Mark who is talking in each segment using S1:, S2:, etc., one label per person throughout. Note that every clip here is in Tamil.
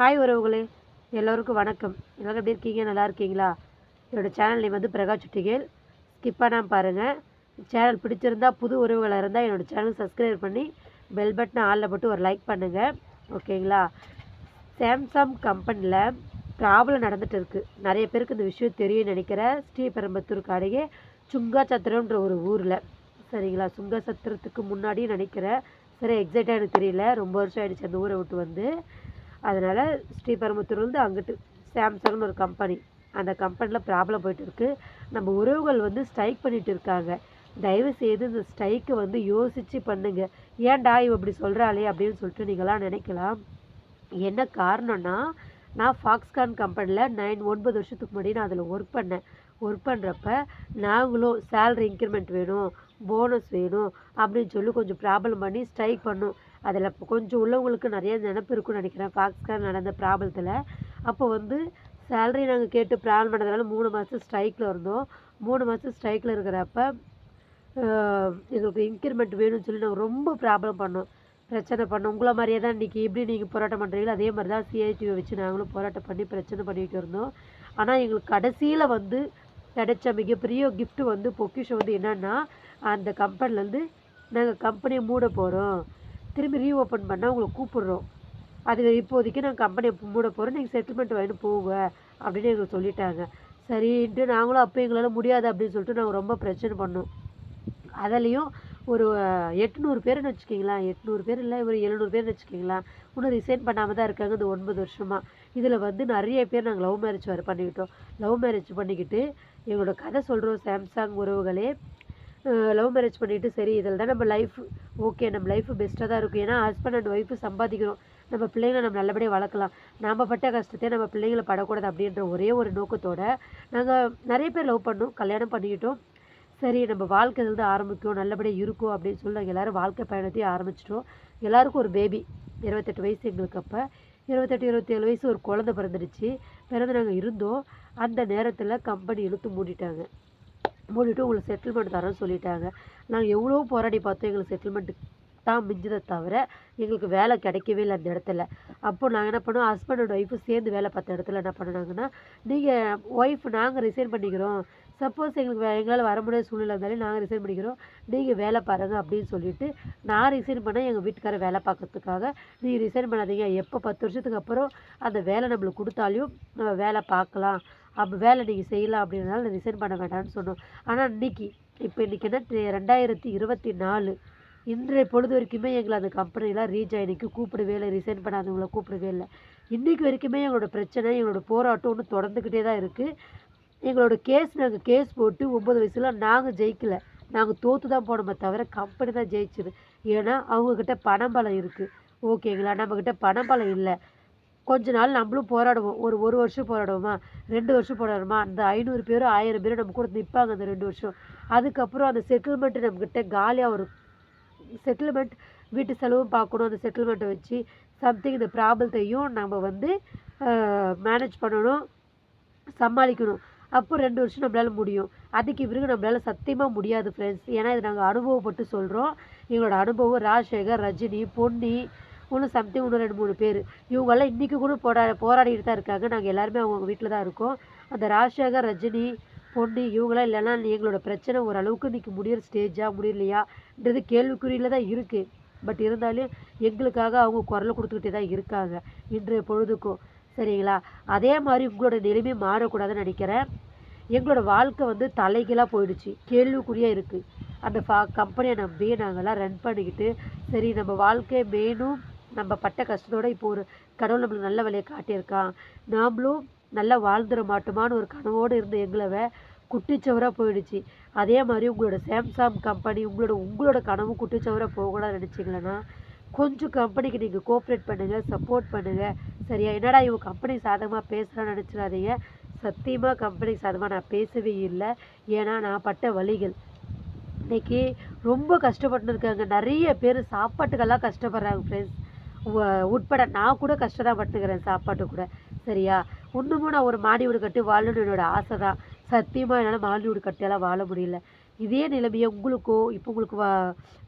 S1: ஹாய் உறவுகளே எல்லோருக்கும் வணக்கம் எல்லோரும் எப்படி இருக்கீங்க நல்லா இருக்கீங்களா என்னோடய சேனல் நேம் வந்து பிரகாஷ் சுட்டிகேல் ஸ்கிப் பாருங்கள் சேனல் பிடிச்சிருந்தா புது உறவுகளாக இருந்தால் என்னோடய சேனல் சப்ஸ்கிரைப் பண்ணி பெல் பட்டனை ஆளில் போட்டு ஒரு லைக் பண்ணுங்கள் ஓகேங்களா சாம்சங் கம்பெனியில் ப்ராப்ளம் நடந்துகிட்டு இருக்குது நிறைய பேருக்கு இந்த விஷயம் தெரியும் நினைக்கிறேன் காடையே அருகே சத்திரம்ன்ற ஒரு ஊரில் சரிங்களா சுங்கா சத்திரத்துக்கு முன்னாடியும் நினைக்கிறேன் சரி எக்ஸைட்டாக எனக்கு தெரியல ரொம்ப வருஷம் ஆகிடுச்சு அந்த ஊரை விட்டு வந்து அதனால் ஸ்ரீபெரும்புத்தூர்லேருந்து அங்கிட்டு சாம்சங்னு ஒரு கம்பெனி அந்த கம்பெனியில் ப்ராப்ளம் போயிட்டு இருக்குது நம்ம உறவுகள் வந்து ஸ்ட்ரைக் பண்ணிட்டு இருக்காங்க தயவு செய்து இந்த ஸ்ட்ரைக்கை வந்து யோசித்து பண்ணுங்க ஏன்டா இவ இப்படி சொல்கிறாளே அப்படின்னு சொல்லிட்டு நீங்களாம் நினைக்கலாம் என்ன காரணம்னா நான் ஃபாக்ஸ்கான் கம்பெனியில் நைன் ஒன்பது வருஷத்துக்கு முன்னாடி நான் அதில் ஒர்க் பண்ணேன் ஒர்க் பண்ணுறப்ப நாங்களும் சேல்ரி இன்க்ரிமெண்ட் வேணும் போனஸ் வேணும் அப்படின்னு சொல்லி கொஞ்சம் ப்ராப்ளம் பண்ணி ஸ்ட்ரைக் பண்ணோம் அதில் கொஞ்சம் உள்ளவங்களுக்கு நிறைய நினப்பு இருக்கும்னு நினைக்கிறேன் ஃபாக்ஸ்கான் நடந்த ப்ராப்ளத்தில் அப்போ வந்து சேல்ரி நாங்கள் கேட்டு ப்ராப்ளம் பண்ணதுனால மூணு மாதம் ஸ்ட்ரைக்கில் இருந்தோம் மூணு மாதம் ஸ்ட்ரைக்கில் இருக்கிறப்ப எங்களுக்கு இன்க்ரிமெண்ட் வேணும்னு சொல்லி நாங்கள் ரொம்ப ப்ராப்ளம் பண்ணோம் பிரச்சனை பண்ணோம் உங்களை மாதிரியே தான் இன்றைக்கி எப்படி நீங்கள் போராட்டம் பண்ணுறீங்களோ அதே மாதிரி தான் சிஐடிவை வச்சு நாங்களும் போராட்டம் பண்ணி பிரச்சனை பண்ணிகிட்டு இருந்தோம் ஆனால் எங்களுக்கு கடைசியில் வந்து கிடைச்ச மிகப்பெரிய கிஃப்ட் வந்து பொக்கிஷம் வந்து என்னென்னா அந்த கம்பெனிலேருந்து நாங்கள் கம்பெனியை மூட போகிறோம் திரும்பி ரீஓப்பன் பண்ணால் உங்களை கூப்பிடுறோம் அது இப்போதைக்கு நாங்கள் கம்பெனியை மூட போகிறோம் நீங்கள் செட்டில்மெண்ட் வாங்கிட்டு போங்க அப்படின்னு எங்களுக்கு சொல்லிட்டாங்க சரின்ட்டு நாங்களும் அப்போ எங்களால் முடியாது அப்படின்னு சொல்லிட்டு நாங்கள் ரொம்ப பிரச்சனை பண்ணோம் அதுலேயும் ஒரு எட்நூறு பேருன்னு வச்சுக்கிங்களேன் எட்நூறு பேர் இல்லை ஒரு எழுநூறு பேர்னு வச்சுக்கிங்களேன் இன்னும் ரிசைன் பண்ணாமல் தான் இருக்காங்க இந்த ஒன்பது வருஷமாக இதில் வந்து நிறைய பேர் நாங்கள் லவ் மேரேஜ் வேறு பண்ணிக்கிட்டோம் லவ் மேரேஜ் பண்ணிக்கிட்டு எங்களோட கதை சொல்கிறோம் சாம்சங் உறவுகளே லவ் மேரேஜ் பண்ணிட்டு சரி இதில் தான் நம்ம லைஃப் ஓகே நம்ம லைஃப் பெஸ்ட்டாக தான் இருக்கும் ஏன்னா ஹஸ்பண்ட் அண்ட் ஒய்ஃபு சம்பாதிக்கிறோம் நம்ம பிள்ளைங்களை நம்ம நல்லபடியாக வளர்க்கலாம் நாம் பட்ட கஷ்டத்தை நம்ம பிள்ளைங்களை படக்கூடாது அப்படின்ற ஒரே ஒரு நோக்கத்தோடு நாங்கள் நிறைய பேர் லவ் பண்ணோம் கல்யாணம் பண்ணிக்கிட்டோம் சரி நம்ம வாழ்க்கை இருந்து ஆரம்பிக்கும் நல்லபடியாக இருக்கும் அப்படின்னு சொல்லி நாங்கள் எல்லோரும் வாழ்க்கை பயணத்தையும் ஆரம்பிச்சிட்டோம் எல்லாருக்கும் ஒரு பேபி இருபத்தெட்டு வயசு எங்களுக்கு அப்போ இருபத்தெட்டு இருபத்தேழு வயசு ஒரு குழந்த பிறந்துடுச்சு பிறந்து நாங்கள் இருந்தோம் அந்த நேரத்தில் கம்பெனி இழுத்து மூடிட்டாங்க மூடிட்டு உங்களுக்கு செட்டில்மெண்ட் தரோன்னு சொல்லிட்டாங்க நாங்கள் எவ்வளோ போராடி பார்த்தோம் எங்களுக்கு செட்டில்மெண்ட்டு தான் மிஞ்சுதே தவிர எங்களுக்கு வேலை கிடைக்கவே இல்லை அந்த இடத்துல அப்போது நாங்கள் என்ன பண்ணோம் ஹஸ்பண்ட் அண்ட் ஒய்ஃபும் சேர்ந்து வேலை பார்த்த இடத்துல என்ன பண்ணினாங்கன்னா நீங்கள் ஒய்ஃப் நாங்கள் ரிசைன் பண்ணிக்கிறோம் சப்போஸ் எங்களுக்கு எங்களால் வர முடியாத சூழ்நிலை இருந்தாலும் நாங்கள் ரிசைன் பண்ணிக்கிறோம் நீங்கள் வேலை பாருங்கள் அப்படின்னு சொல்லிட்டு நான் ரிசைன் பண்ணால் எங்கள் வீட்டுக்கார வேலை பார்க்கறதுக்காக நீங்கள் ரிசைன் பண்ணாதீங்க எப்போ பத்து வருஷத்துக்கு அப்புறம் அந்த வேலை நம்மளுக்கு கொடுத்தாலையும் நம்ம வேலை பார்க்கலாம் அப்போ வேலை நீங்கள் செய்யலாம் அப்படின்னால ரிசைன் பண்ண வேண்டாம்னு சொன்னோம் ஆனால் இன்றைக்கி இப்போ இன்றைக்கி என்ன ரெண்டாயிரத்தி இருபத்தி நாலு இன்றைய பொழுது வரைக்குமே எங்களை அந்த கம்பெனிலாம் ரீஜாயினிக்கு கூப்பிடவே இல்லை ரிசைன் பண்ணாதவங்களை கூப்பிடவே இல்லை இன்றைக்கு வரைக்குமே எங்களோட பிரச்சனை எங்களோட போராட்டம் ஒன்று தொடர்ந்துக்கிட்டே தான் இருக்குது எங்களோட கேஸ் நாங்கள் கேஸ் போட்டு ஒம்பது வயசில் நாங்கள் ஜெயிக்கலை நாங்கள் தோற்று தான் போனோமே தவிர கம்பெனி தான் ஜெயிச்சுது ஏன்னா அவங்கக்கிட்ட பணம் பலம் இருக்குது ஓகேங்களா நம்மக்கிட்ட பணம் பலம் இல்லை கொஞ்ச நாள் நம்மளும் போராடுவோம் ஒரு ஒரு வருஷம் போராடுவோமா ரெண்டு வருஷம் போராடுமா அந்த ஐநூறு பேரும் ஆயிரம் பேரும் நம்ம கூட நிற்பாங்க அந்த ரெண்டு வருஷம் அதுக்கப்புறம் அந்த செட்டில்மெண்ட்டு நம்மக்கிட்ட காலியாக ஒரு செட்டில்மெண்ட் வீட்டு செலவும் பார்க்கணும் அந்த செட்டில்மெண்ட்டை வச்சு சம்திங் இந்த ப்ராப்ளத்தையும் நம்ம வந்து மேனேஜ் பண்ணணும் சமாளிக்கணும் அப்போ ரெண்டு வருஷம் நம்மளால் முடியும் அதுக்கு பிறகு நம்மளால் சத்தியமாக முடியாது ஃப்ரெண்ட்ஸ் ஏன்னா இது நாங்கள் அனுபவப்பட்டு சொல்கிறோம் எங்களோட அனுபவம் ராஜசேகர் ரஜினி பொன்னி இன்னும் சம்திங் இன்னும் ரெண்டு மூணு பேர் இவங்கெல்லாம் இன்றைக்கி கூட போரா போராடிகிட்டு தான் இருக்காங்க நாங்கள் எல்லாருமே அவங்கவுங்க வீட்டில் தான் இருக்கோம் அந்த ராஜசேகர் ரஜினி பொண்ணு இவங்களாம் இல்லைன்னா எங்களோட பிரச்சனை ஓரளவுக்கு இன்றைக்கி முடியிற ஸ்டேஜாக முடியலையான்றது கேள்விக்குறியில் தான் இருக்குது பட் இருந்தாலும் எங்களுக்காக அவங்க குரல் கொடுத்துக்கிட்டே தான் இருக்காங்க இன்றைய பொழுதுக்கும் சரிங்களா அதே மாதிரி உங்களோட நிலைமை மாறக்கூடாதுன்னு நினைக்கிறேன் எங்களோட வாழ்க்கை வந்து தலைகளாக போயிடுச்சு கேள்விக்குறியாக இருக்குது அந்த ஃபா கம்பெனியை நம்பி நாங்கள்லாம் ரன் பண்ணிக்கிட்டு சரி நம்ம வாழ்க்கை மேலும் நம்ம பட்ட கஷ்டத்தோட இப்போ ஒரு கடவுள் நம்மளுக்கு நல்ல வழியை காட்டியிருக்கான் நாமளும் நல்லா வாழ்ந்துட மாட்டோமான்னு ஒரு கனவோடு இருந்த எங்களவை குட்டிச்சவராக போயிடுச்சு அதே மாதிரி உங்களோட சாம்சங் கம்பெனி உங்களோட உங்களோட கனவு குட்டிச்சவராக போகணும்னு நினச்சிங்களேன்னா கொஞ்சம் கம்பெனிக்கு நீங்கள் கோஆப்ரேட் பண்ணுங்கள் சப்போர்ட் பண்ணுங்கள் சரியா என்னடா இவன் கம்பெனி சாதகமாக பேசுகிறான்னு நினச்சிடாதீங்க சத்தியமாக கம்பெனி சாதமாக நான் பேசவே இல்லை ஏன்னா நான் பட்ட வழிகள் இன்றைக்கி ரொம்ப கஷ்டப்பட்டு இருக்காங்க நிறைய பேர் சாப்பாட்டுக்கெல்லாம் கஷ்டப்படுறாங்க ஃப்ரெண்ட்ஸ் உட்பட நான் கூட பட்டுக்கிறேன் சாப்பாட்டு கூட சரியா இன்னமும் நான் ஒரு மாடி வீடு கட்டி வாழணும்னு என்னோடய ஆசை தான் சத்தியமாக என்னால் மாடி வீடு கட்டியெல்லாம் வாழ முடியல இதே நிலைமையை உங்களுக்கோ இப்போ உங்களுக்கு வா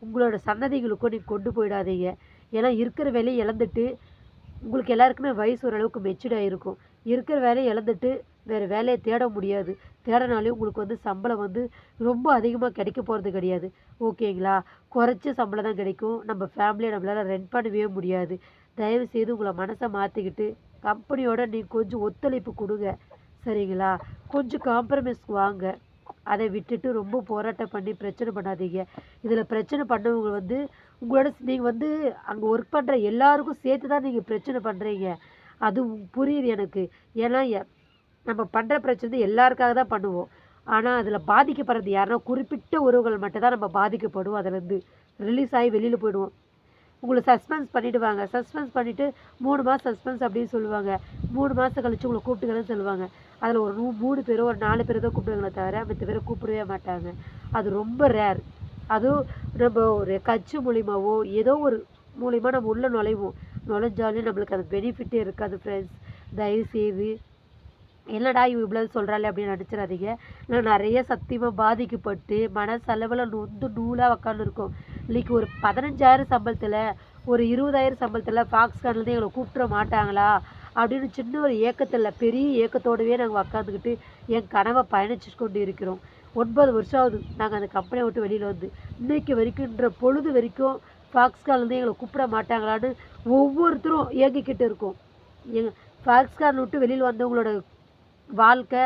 S1: உங்களோட சன்னதிகளுக்கோ நீங்கள் கொண்டு போயிடாதீங்க ஏன்னா இருக்கிற வேலையை இழந்துட்டு உங்களுக்கு எல்லாருக்குமே வயசு ஓரளவுக்கு மெச்சூர்டாக இருக்கும் இருக்கிற வேலையை இழந்துட்டு வேறு வேலையை தேட முடியாது தேடனாலே உங்களுக்கு வந்து சம்பளம் வந்து ரொம்ப அதிகமாக கிடைக்க போகிறது கிடையாது ஓகேங்களா குறைச்ச சம்பளம் தான் கிடைக்கும் நம்ம ஃபேமிலியை நம்மளால் ரெண்ட் பண்ணவே முடியாது தயவுசெய்து உங்களை மனசை மாற்றிக்கிட்டு கம்பெனியோட நீ கொஞ்சம் ஒத்துழைப்பு கொடுங்க சரிங்களா கொஞ்சம் காம்ப்ரமைஸ் வாங்க அதை விட்டுட்டு ரொம்ப போராட்டம் பண்ணி பிரச்சனை பண்ணாதீங்க இதில் பிரச்சனை பண்ணவங்க வந்து உங்களோட நீங்கள் வந்து அங்கே ஒர்க் பண்ணுற எல்லாருக்கும் சேர்த்து தான் நீங்கள் பிரச்சனை பண்ணுறீங்க அது புரியுது எனக்கு ஏன்னா நம்ம பண்ணுற பிரச்சனை எல்லாருக்காக தான் பண்ணுவோம் ஆனால் அதில் பாதிக்கப்படுறது யாருன்னா குறிப்பிட்ட உறவுகள் மட்டும் தான் நம்ம பாதிக்கப்படுவோம் அதிலேருந்து ரிலீஸ் ஆகி வெளியில் போயிடுவோம் உங்களை சஸ்பென்ஸ் பண்ணிவிடுவாங்க சஸ்பென்ஸ் பண்ணிவிட்டு மூணு மாதம் சஸ்பென்ஸ் அப்படின்னு சொல்லுவாங்க மூணு மாதம் கழித்து உங்களை கூப்பிட்டுக்கலன்னு சொல்லுவாங்க அதில் ஒரு மூணு பேரோ ஒரு நாலு பேரோ தான் கூப்பிடுவாங்களே தவிர மத்த பேரை கூப்பிடவே மாட்டாங்க அது ரொம்ப ரேர் அதுவும் நம்ம ஒரு கட்சி மூலிமாவோ ஏதோ ஒரு மூலிமா நம்ம உள்ளே நுழைவோம் நுழைஞ்சாலே நம்மளுக்கு அது பெனிஃபிட்டே இருக்காது ஃப்ரெண்ட்ஸ் செய்து என்னடா இவ இவ்வளவு சொல்கிறாளே அப்படின்னு நினச்சிடாதீங்க நான் நிறைய சத்தியமாக பாதிக்கப்பட்டு மனசளவில் நொந்து நூலாக உக்காந்துருக்கோம் இன்னைக்கு ஒரு பதினஞ்சாயிரம் சம்பளத்தில் ஒரு இருபதாயிரம் சம்பளத்தில் ஃபாக்ஸ்கான்லேருந்து எங்களை கூப்பிட்டுற மாட்டாங்களா அப்படின்னு சின்ன ஒரு ஏக்கத்தில் பெரிய ஏக்கத்தோடவே நாங்கள் உக்காந்துக்கிட்டு என் கனவை பயணிச்சு கொண்டு இருக்கிறோம் ஒன்பது வருஷம் ஆகுது நாங்கள் அந்த கம்பெனியை விட்டு வெளியில் வந்து இன்றைக்கு வரைக்கும்ன்ற பொழுது வரைக்கும் ஃபாக்ஸ்கான்லேருந்து எங்களை கூப்பிட மாட்டாங்களான்னு ஒவ்வொருத்தரும் இயங்கிக்கிட்டு இருக்கோம் எங்கள் ஃபாக்ஸ்கான் விட்டு வெளியில் வந்தவங்களோட வாழ்க்கை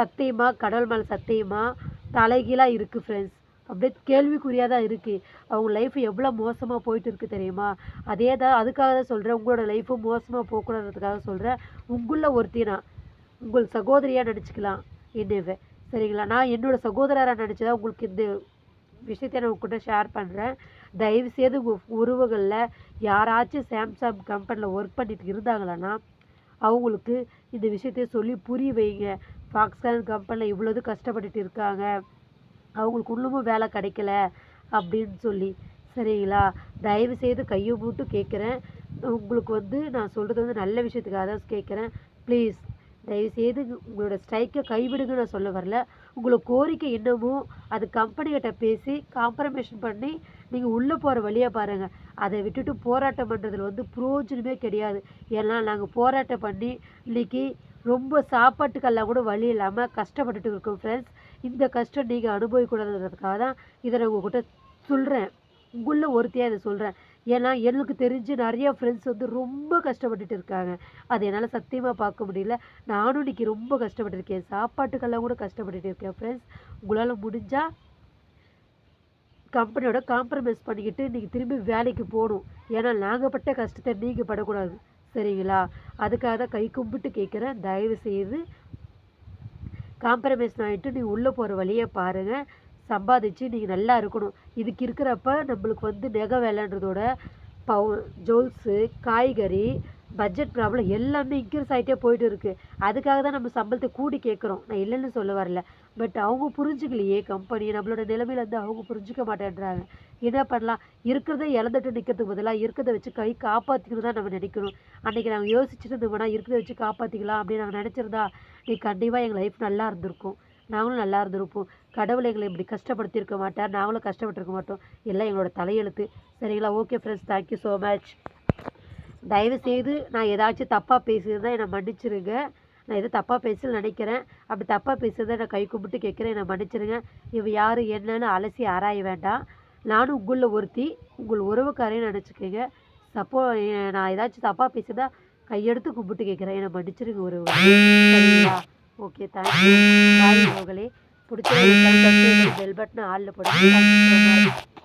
S1: சத்தியமாக கடவுள் மேலே சத்தியமாக தலைகீழாக இருக்குது ஃப்ரெண்ட்ஸ் அப்படியே கேள்விக்குறியாக தான் இருக்குது அவங்க லைஃப் எவ்வளோ மோசமாக போயிட்டு இருக்குது தெரியுமா அதே தான் அதுக்காக தான் சொல்கிறேன் உங்களோட லைஃப்பும் மோசமாக போகக்கூடாதுக்காக சொல்கிறேன் உங்களில் ஒருத்தி நான் உங்கள் சகோதரியாக நினச்சிக்கலாம் என்னவே சரிங்களா நான் என்னோடய சகோதரராக நினச்சதான் உங்களுக்கு இந்த விஷயத்தை நான் உங்ககிட்ட ஷேர் பண்ணுறேன் தயவுசெய்து உறவுகளில் யாராச்சும் சாம்சங் கம்பெனியில் ஒர்க் பண்ணிட்டு இருந்தாங்களான்னா அவங்களுக்கு இந்த விஷயத்த சொல்லி புரிய வைங்க பாகிஸ்தான் கம்பெனியில் இவ்வளோது கஷ்டப்பட்டுட்டு இருக்காங்க அவங்களுக்கு இன்னமும் வேலை கிடைக்கல அப்படின்னு சொல்லி சரிங்களா தயவு செய்து கையை போட்டு கேட்குறேன் உங்களுக்கு வந்து நான் சொல்கிறது வந்து நல்ல விஷயத்துக்காக தான் கேட்குறேன் ப்ளீஸ் செய்து உங்களோட ஸ்ட்ரைக்கை கைவிடுங்க நான் சொல்ல வரல உங்களோட கோரிக்கை என்னமோ அது கம்பெனிகிட்ட பேசி காம்ப்ரமைஷன் பண்ணி நீங்கள் உள்ளே போகிற வழியாக பாருங்கள் அதை விட்டுட்டு போராட்டம் பண்ணுறதுல வந்து புரோஜனமே கிடையாது ஏன்னா நாங்கள் போராட்டம் பண்ணி இன்றைக்கி ரொம்ப சாப்பாட்டுக்கெல்லாம் கூட வழி இல்லாமல் கஷ்டப்பட்டுட்டு இருக்கோம் ஃப்ரெண்ட்ஸ் இந்த கஷ்டம் நீங்கள் அனுபவிக்கூடாதுன்றதுக்காக தான் இதை நான் உங்ககிட்ட சொல்கிறேன் உங்களில் ஒருத்தையாக இதை சொல்கிறேன் ஏன்னா எனக்கு தெரிஞ்சு நிறைய ஃப்ரெண்ட்ஸ் வந்து ரொம்ப கஷ்டப்பட்டுட்டு இருக்காங்க அது என்னால் சத்தியமாக பார்க்க முடியல நானும் இன்னைக்கு ரொம்ப கஷ்டப்பட்டுருக்கேன் சாப்பாட்டுக்கெல்லாம் கூட கஷ்டப்பட்டுட்டு இருக்கேன் ஃப்ரெண்ட்ஸ் உங்களால் முடிஞ்சால் கம்பெனியோட காம்ப்ரமைஸ் பண்ணிக்கிட்டு நீங்கள் திரும்பி வேலைக்கு போகணும் ஏன்னா நாங்கள் பட்ட கஷ்டத்தை நீங்கள் படக்கூடாது சரிங்களா அதுக்காக தான் கை கும்பிட்டு கேட்குறேன் தயவு செய்து காம்ப்ரமைஸ் ஆகிட்டு நீ உள்ளே போகிற வழியை பாருங்கள் சம்பாதிச்சு நீங்கள் நல்லா இருக்கணும் இதுக்கு இருக்கிறப்ப நம்மளுக்கு வந்து நகை வேலைன்றதோட பவு ஜுவல்ஸு காய்கறி பட்ஜெட் ப்ராப்ளம் எல்லாமே இன்க்ரீஸ் ஆகிட்டே போயிட்டு இருக்குது அதுக்காக தான் நம்ம சம்பளத்தை கூடி கேட்குறோம் நான் இல்லைன்னு சொல்ல வரல பட் அவங்க புரிஞ்சுக்கலையே கம்பெனி நம்மளோட நிலைமையில வந்து அவங்க புரிஞ்சுக்க மாட்டேன்றாங்க என்ன பண்ணலாம் இருக்கிறத இழந்துட்டு நிற்கிறதுக்கு பதிலாக இருக்கிறத வச்சு கை காப்பாற்றிக்கணும் தான் நம்ம நினைக்கணும் அன்றைக்கி நாங்கள் யோசிச்சுட்டு இருந்தோம்னா இருக்கிறத வச்சு காப்பாற்றிக்கலாம் அப்படின்னு நாங்கள் நினச்சிருந்தா நீ கண்டிப்பாக எங்கள் லைஃப் நல்லா இருந்திருக்கும் நாங்களும் நல்லா இருந்திருப்போம் கடவுளை எங்களை இப்படி கஷ்டப்படுத்தியிருக்க மாட்டார் நாங்களும் கஷ்டப்பட்டுருக்க மாட்டோம் எல்லாம் எங்களோட தலையெழுத்து சரிங்களா okay friends thank you so much தயவுசெய்து நான் ஏதாச்சும் தப்பாக பேசியிருந்தால் என்னை மன்னிச்சிருங்க நான் எதுவும் தப்பாக பேசுன்னு நினைக்கிறேன் அப்படி தப்பாக பேசுகிறத நான் கை கும்பிட்டு கேட்குறேன் என்னை மன்னிச்சிருங்க இவ யார் என்னன்னு அலசி ஆராய வேண்டாம் நானும் உங்களில் ஒருத்தி உங்கள் உறவுக்காரையும் நினச்சிக்கோங்க சப்போ நான் ஏதாச்சும் தப்பாக பேசுதா கையெடுத்து கும்பிட்டு கேட்குறேன் என்னை மன்னிச்சிருங்க ஒரு சரிங்களா ஓகே தேங்க்யூ மகளே பிடிச்ச பெல் ஆளில் போடுங்க